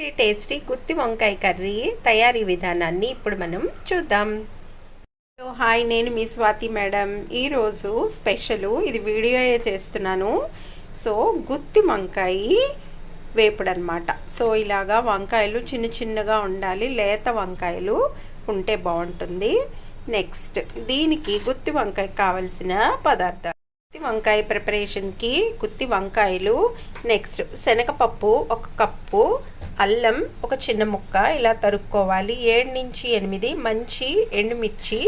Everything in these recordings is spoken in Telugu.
టేస్టీ టేస్టీ గుత్తి వంకాయ కర్రీ తయారీ విధానాన్ని ఇప్పుడు మనం చూద్దాం. హలో హాయ్ నేను మీ స్వాతి మేడం. ఈరోజు స్పెషల్ ఇది వీడియో చేస్తున్నాను. సో గుత్తి వంకాయ వేపుడు అనమాట సో ఇలాగా వంకాయలు చిన్న చిన్నగా ఉండాలి. లేత వంకాయలు ఉంటే బాగుంటుంది. నెక్స్ట్ దీనికి గుత్తి వంకాయ కావలసిన పదార్థాలు. గుత్తి వంకాయ ప్రిపరేషన్కి గుత్తి వంకాయలు. నెక్స్ట్ శనగపప్పు ఒక కప్పు అల్లం ఒక చిన్న ముక్క ఇలా తరుక్కోవాలి. ఏడు నుంచి ఎనిమిది మంచి ఎండుమిర్చి.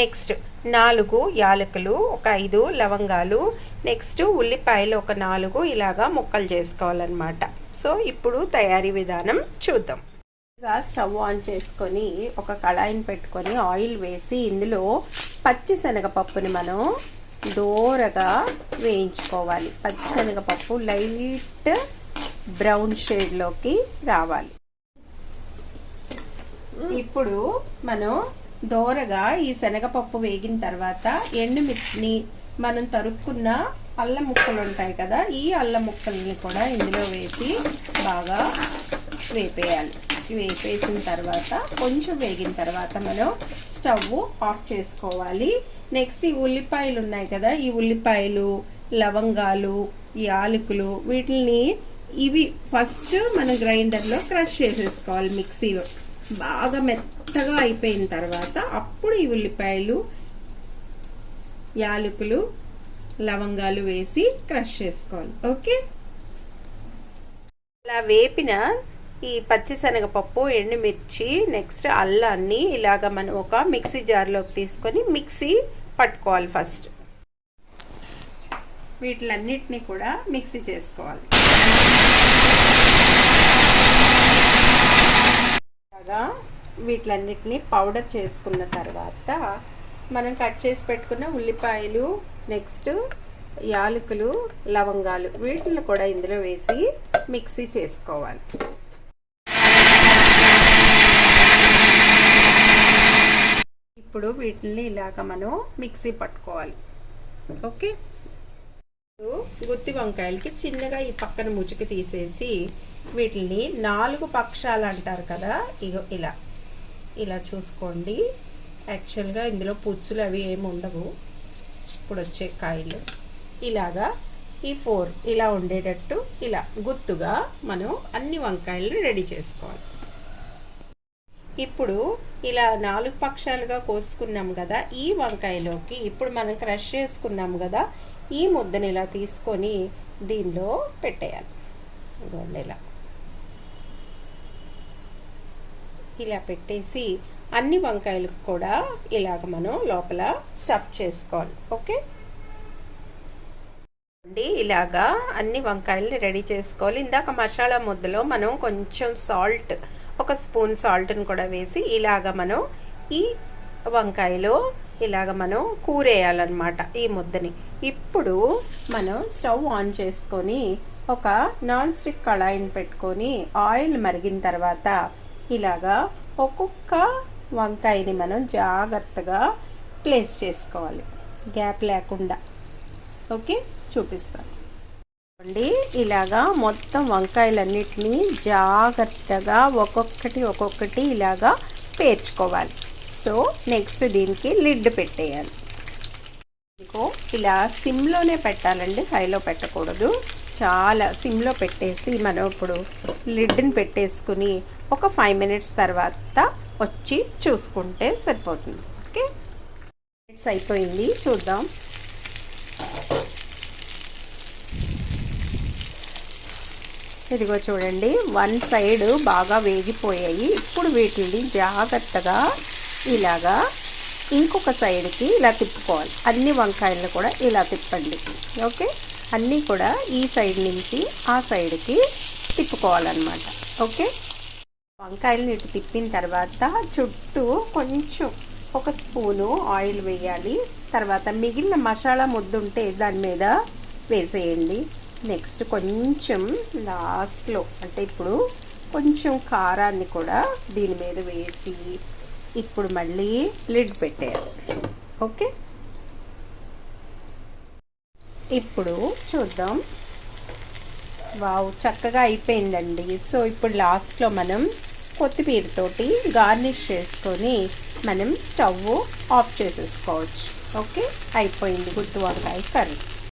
నెక్స్ట్ నాలుగు యాలకులు ఒక ఐదు లవంగాలు. నెక్స్ట్ ఉల్లిపాయలు ఒక నాలుగు ఇలాగా ముక్కలు చేసుకోవాలన్నమాట. సో ఇప్పుడు తయారీ విధానం చూద్దాం. ముందుగా స్టవ్ ఆన్ చేసుకొని ఒక కళాయిని పెట్టుకొని ఆయిల్ వేసి ఇందులో పచ్చి శనగపప్పుని మనం దోరగా వేయించుకోవాలి. పచ్చి శనగపప్పు లైట్ బ్రౌన్ షేడ్లోకి రావాలి. ఇప్పుడు మనం దోరగా ఈ శనగపప్పు వేగిన తర్వాత ఎండుమిర్చిని మనం తరుక్కున్న అల్లం ముక్కలు ఉంటాయి కదా ఈ అల్లం ముక్కల్ని కూడా ఇందులో వేసి బాగా వేపేయాలి. వేపేసిన తర్వాత కొంచెం వేగిన తర్వాత మనం స్టవ్ ఆఫ్ చేసుకోవాలి. నెక్స్ట్ ఈ ఉల్లిపాయలు ఉన్నాయి కదా ఈ ఉల్లిపాయలు లవంగాలు ఈ ఆలుకులు వీటిని ఇవి ఫస్ట్ మన గ్రైండర్లో క్రష్ చేసేసుకోవాలి మిక్సీలో. బాగా మెత్తగా అయిపోయిన తర్వాత అప్పుడు ఈ ఉల్లిపాయలు యాలకులు లవంగాలు వేసి క్రష్ చేసుకోవాలి. ఓకే? అలా వేపిన ఈ పచ్చిశనగపప్పు ఎండుమిర్చి నెక్స్ట్ అల్లాన్ని ఇలాగ మనం ఒక మిక్సీ జార్లోకి తీసుకొని మిక్సీ పట్టుకోవాలి ఫస్ట్. వీటిలన్నిటినీ కూడా మిక్సీ చేసుకోవాలి. ఇలాగా వీటిలన్నిటిని పౌడర్ చేసుకున్న తర్వాత మనం కట్ చేసి పెట్టుకున్న ఉల్లిపాయలు నెక్స్ట్ యాలకులు లవంగాలు వీటిని కూడా ఇందులో వేసి మిక్సీ చేసుకోవాలి. ఇప్పుడు వీటిని ఇలాగ మనం మిక్సీ పట్టుకోవాలి. ఓకే? గుత్తి వంకాయలకి చిన్నగా ఈ పక్కన ముచుకు తీసేసి వీటిని నాలుగు పక్షాలు అంటారు కదా ఇగో ఇలా. ఇలా చూసుకోండి. యాక్చువల్గా ఇందులో పుచ్చులు అవి ఏమి ఉండవు. ఇప్పుడు వచ్చే కాయలు. ఇలాగా ఈ ఫోర్ ఇలా ఉండేటట్టు ఇలా గుత్తుగా మనం అన్ని వంకాయలను రెడీ చేసుకోవాలి. ఇప్పుడు ఇలా నాలుగు పక్షాలుగా కోసుకున్నాం కదా ఈ వంకాయలోకి ఇప్పుడు మనం క్రష్ చేసుకున్నాం కదా ఈ ముద్దని ఇలా తీసుకొని దీనిలో పెట్టేయాలి. ఇదిగోండి ఇలా. ఇలా పెట్టేసి అన్ని వంకాయలకు కూడా ఇలాగ మనం లోపల స్టఫ్ చేసుకోవాలి. ఓకే? అండి ఇలాగా అన్ని వంకాయలని రెడీ చేసుకోవాలి. ఇందాక మసాలా ముద్దలో మనం కొంచెం సాల్ట్ ఒక స్పూన్ సాల్ట్ని కూడా వేసి ఇలాగ మనం ఈ వంకాయలో ఇలాగ మనం కూరేయాలన్నమాట ఈ ముద్దని. ఇప్పుడు మనం స్టవ్ ఆన్ చేసుకొని ఒక నాన్ స్టిక్ కళాయిని పెట్టుకొని ఆయిల్ మరిగిన తర్వాత ఇలాగా ఒక్కొక్క వంకాయని మనం జాగ్రత్తగా ప్లేస్ చేసుకోవాలి. గ్యాప్ లేకుండా. ఓకే? చూపిస్తాను. అండి ఇలాగా మొత్తం వంకాయలన్నిటినీ జాగ్రత్తగా ఒక్కొక్కటి ఒక్కొక్కటి ఇలాగా పేర్చుకోవాలి. సో నెక్స్ట్ దీనికి లిడ్ పెట్టేయాలి. ఇంకో ఇలా సిమ్లోనే పెట్టాలండి. హైలో పెట్టకూడదు. చాలా సిమ్లో పెట్టేసి మనం ఇప్పుడు లిడ్ని పెట్టేసుకుని ఒక ఫైవ్ మినిట్స్ తర్వాత వచ్చి చూసుకుంటే సరిపోతుంది. ఓకే? మినిట్స్ అయిపోయింది. చూద్దాం. ఇదిగో చూడండి వన్ సైడ్ బాగా వేగిపోయాయి. ఇప్పుడు వీటిని జాగ్రత్తగా ఇలాగా ఇంకొక సైడ్కి ఇలా తిప్పుకోవాలి. అన్ని వంకాయలను కూడా ఇలా తిప్పండి. ఓకే? అన్నీ కూడా ఈ సైడ్ నుంచి ఆ సైడ్కి తిప్పుకోవాలన్నమాట. ఓకే? వంకాయలను ఇటు తిప్పిన తర్వాత చుట్టూ కొంచెం ఒక స్పూను ఆయిల్ వేయాలి. తర్వాత మిగిలిన మసాలా ముద్ద ఉంటే దాని మీద వేసేయండి. నెక్స్ట్ కొంచెం లాస్ట్లో అంటే ఇప్పుడు కొంచెం కారాన్ని కూడా దీని మీద వేసి ఇప్పుడు మళ్ళీ లిడ్ పెట్టేయాలి. ఓకే ఇప్పుడు చూద్దాం. వావ్ చక్కగా అయిపోయిందండి. సో ఇప్పుడు లాస్ట్లో మనం కొత్తిమీరతోటి గార్నిష్ చేసుకొని మనం స్టవ్ ఆఫ్ చేసేసుకోవచ్చు. ఓకే అయిపోయింది గుత్తి వంకాయ కర్రీ.